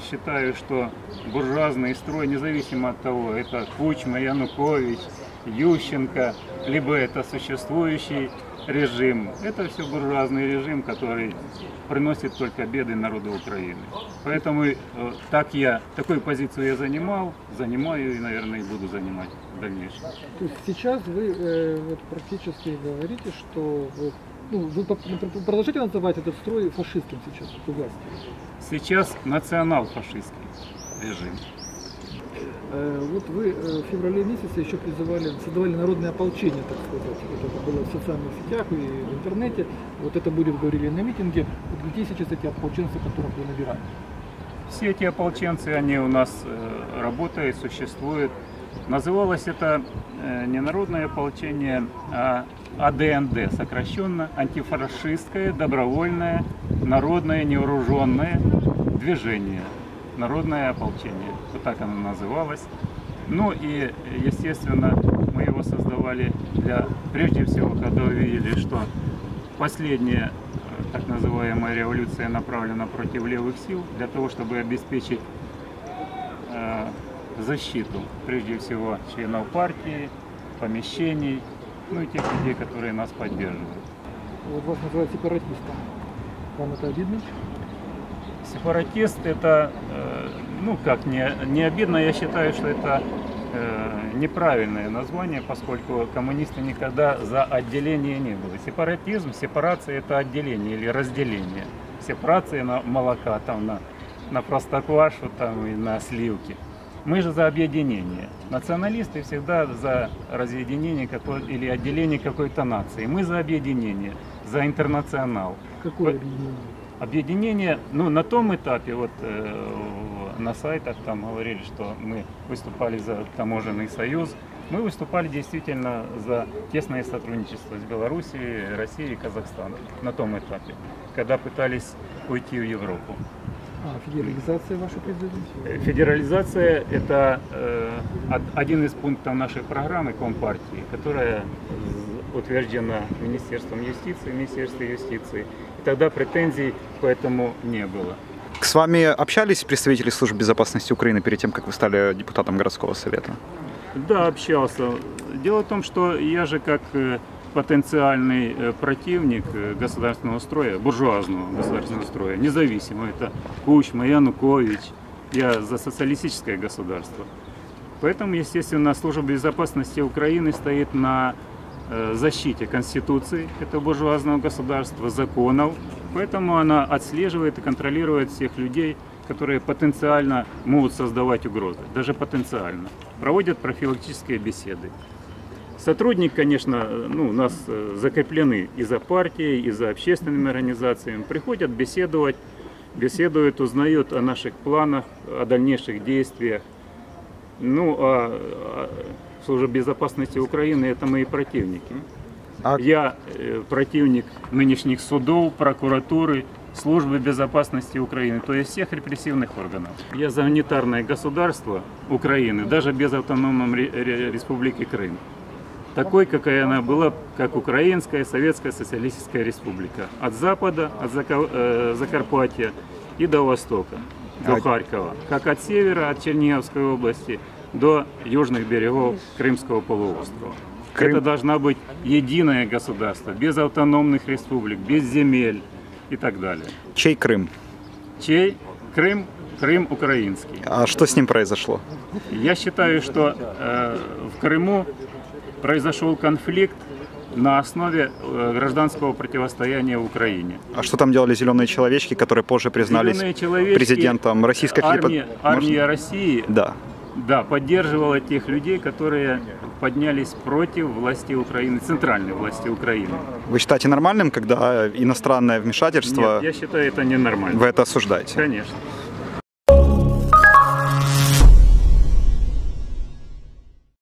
считаю, что буржуазный строй, независимо от того, это Кучма, Янукович, Ющенко, либо это существующий режим, это все буржуазный режим, который приносит только беды народу Украины. Поэтому э, так я, такую позицию я занимал, занимаю и, наверное, и буду занимать в дальнейшем. То есть сейчас вы э, вот практически говорите, что вы, ну, вы пр- продолжаете называть этот строй фашистским сейчас, эту власть? Сейчас национал-фашистский режим. Э, вот вы э, в феврале месяце еще призывали, создавали народное ополчение, так сказать. Это было в социальных сетях и в интернете. Вот это будет, говорили на митинге. Вот где сейчас эти ополченцы, которых вы набирали? Все эти ополченцы, они у нас э, работают, существуют. Называлось это э, не народное ополчение, а АДНД, сокращенно антифашистское, добровольное, народное, невооруженное движение. Народное ополчение. Вот так оно называлось. Ну и, естественно, мы его создавали для, прежде всего, когда увидели, что последняя э, так называемая революция направлена против левых сил для того, чтобы обеспечить э, защиту, прежде всего, членов партии, помещений, ну и тех людей, которые нас поддерживают. Вот вас называют сепаратистом. Вам это обидно? Сепаратист это, э, ну как, не, не обидно, я считаю, что это э, неправильное название, поскольку коммунисты никогда за отделение не были. Сепаратизм, сепарация это отделение или разделение. Сепарация на молока, там на, на простоквашу там, и на сливки. Мы же за объединение. Националисты всегда за разъединение какой, или отделение какой-то нации. Мы за объединение, за интернационал. Какое объединение? Объединение, ну, на том этапе, вот э, на сайтах там говорили, что мы выступали за таможенный союз. Мы выступали действительно за тесное сотрудничество с Белоруссией, Россией и Казахстаном на том этапе, когда пытались уйти в Европу. А, федерализация ваша президент? Э, Федерализация – это э, од- один из пунктов нашей программы Компартии, которая утверждена Министерством юстиции, Министерством юстиции. И тогда претензий по этому не было. С вами общались представители служб безопасности Украины перед тем, как вы стали депутатом городского совета? Да, общался. Дело в том, что я же как э, потенциальный э, противник э, государственного строя, буржуазного государственного строя, независимо, это Кучма, Янукович, я за социалистическое государство. Поэтому, естественно, служба безопасности Украины стоит на э, защите Конституции этого буржуазного государства, законов. Поэтому она отслеживает и контролирует всех людей, которые потенциально могут создавать угрозы, даже потенциально. Проводят профилактические беседы. Сотрудник, конечно, ну, у нас э, закреплены и за партией, и за общественными организациями. Приходят беседовать, беседуют, узнают о наших планах, о дальнейших действиях. Ну, а, а служба безопасности Украины это мои противники. А Я э, противник нынешних судов, прокуратуры, службы безопасности Украины, то есть всех репрессивных органов. Я за унитарное государство Украины, даже без автономной ре- ре- республики Крым. Такой, какая она была, как Украинская Советская Социалистическая Республика. От запада, от э, Закарпатья и до востока, до А- Харькова. Как от севера, от Черниговской области до южных берегов Крымского полуострова. Крым- Это должна быть единое государство, без автономных республик, без земель и так далее. чей Крым? Чей? Крым, Крым украинский. А что с ним произошло? Я считаю, что э, в Крыму произошел конфликт на основе э, гражданского противостояния в Украине. А что там делали зеленые человечки, которые позже признались президентом Российской армия, Федерации? армия России Да. да, поддерживала тех людей, которые поднялись против власти Украины, центральной власти Украины. Вы считаете нормальным, когда иностранное вмешательство, Нет, я считаю, это ненормально. вы это осуждаете? Конечно.